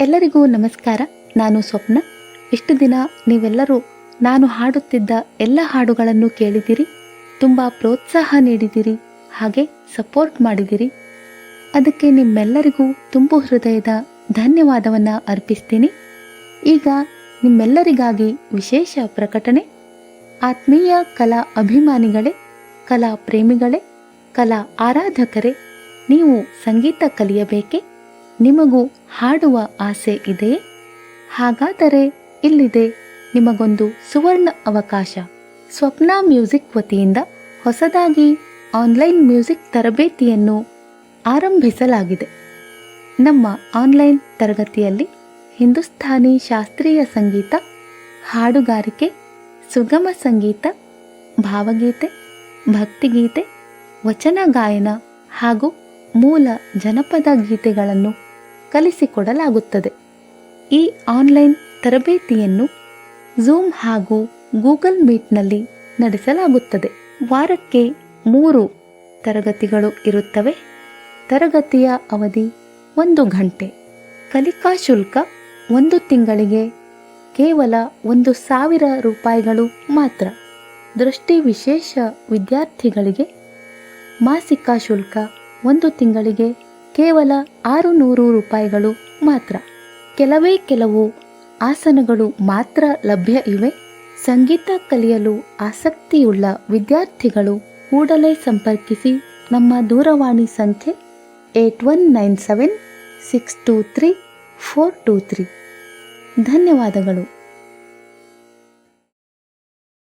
ಎಲ್ಲರಿಗೂ ನಮಸ್ಕಾರ. ನಾನು ಸ್ವಪ್ನ. ಇಷ್ಟು ದಿನ ನೀವೆಲ್ಲರೂ ನಾನು ಹಾಡುತ್ತಿದ್ದ ಎಲ್ಲ ಹಾಡುಗಳನ್ನು ಕೇಳಿದಿರಿ, ತುಂಬ ಪ್ರೋತ್ಸಾಹ ನೀಡಿದಿರಿ, ಹಾಗೆ ಸಪೋರ್ಟ್ ಮಾಡಿದಿರಿ. ಅದಕ್ಕೆ ನಿಮ್ಮೆಲ್ಲರಿಗೂ ತುಂಬು ಹೃದಯದ ಧನ್ಯವಾದವನ್ನು ಅರ್ಪಿಸ್ತೀನಿ. ಈಗ ನಿಮ್ಮೆಲ್ಲರಿಗಾಗಿ ವಿಶೇಷ ಪ್ರಕಟಣೆ. ಆತ್ಮೀಯ ಕಲಾ ಅಭಿಮಾನಿಗಳೇ, ಕಲಾ ಪ್ರೇಮಿಗಳೇ, ಕಲಾ ಆರಾಧಕರೇ, ನೀವು ಸಂಗೀತ ಕಲಿಯಬೇಕೆ? ನಿಮಗೂ ಹಾಡುವ ಆಸೆ ಇದೆ? ಹಾಗಾದರೆ ಇಲ್ಲಿದೆ ನಿಮಗೊಂದು ಸುವರ್ಣ ಅವಕಾಶ. ಸ್ವಪ್ನ ಮ್ಯೂಸಿಕ್ ವತಿಯಿಂದ ಹೊಸದಾಗಿ ಆನ್ಲೈನ್ ಮ್ಯೂಸಿಕ್ ತರಬೇತಿಯನ್ನು ಆರಂಭಿಸಲಾಗಿದೆ. ನಮ್ಮ ಆನ್ಲೈನ್ ತರಗತಿಯಲ್ಲಿ ಹಿಂದೂಸ್ತಾನಿ ಶಾಸ್ತ್ರೀಯ ಸಂಗೀತ, ಹಾಡುಗಾರಿಕೆ, ಸುಗಮ ಸಂಗೀತ, ಭಾವಗೀತೆ, ಭಕ್ತಿಗೀತೆ, ವಚನ ಗಾಯನ ಹಾಗೂ ಮೂಲ ಜನಪದ ಗೀತೆಗಳನ್ನು ಕಲಿಸಿಕೊಡಲಾಗುತ್ತದೆ. ಈ ಆನ್ಲೈನ್ ತರಬೇತಿಯನ್ನು ಝೂಮ್ ಹಾಗೂ ಗೂಗಲ್ ಮೀಟ್ನಲ್ಲಿ ನಡೆಸಲಾಗುತ್ತದೆ. ವಾರಕ್ಕೆ ಮೂರು ತರಗತಿಗಳು ಇರುತ್ತವೆ. ತರಗತಿಯ ಅವಧಿ ಒಂದು ಗಂಟೆ. ಕಲಿಕಾ ಶುಲ್ಕ ಒಂದು ತಿಂಗಳಿಗೆ ಕೇವಲ ಒಂದು ಸಾವಿರ ರೂಪಾಯಿಗಳು ಮಾತ್ರ. ದೃಷ್ಟಿ ವಿಶೇಷ ವಿದ್ಯಾರ್ಥಿಗಳಿಗೆ ಮಾಸಿಕ ಶುಲ್ಕ ಒಂದು ತಿಂಗಳಿಗೆ ಕೇವಲ ಆರು ನೂರು ರೂಪಾಯಿಗಳು ಮಾತ್ರ. ಕೆಲವೇ ಕೆಲವು ಆಸನಗಳು ಮಾತ್ರ ಲಭ್ಯ ಇವೆ. ಸಂಗೀತ ಕಲಿಯಲು ಆಸಕ್ತಿಯುಳ್ಳ ವಿದ್ಯಾರ್ಥಿಗಳು ಕೂಡಲೇ ಸಂಪರ್ಕಿಸಿ ನಮ್ಮ ದೂರವಾಣಿ ಸಂಖ್ಯೆ eight one nine seven six two three four two three. ಧನ್ಯವಾದಗಳು.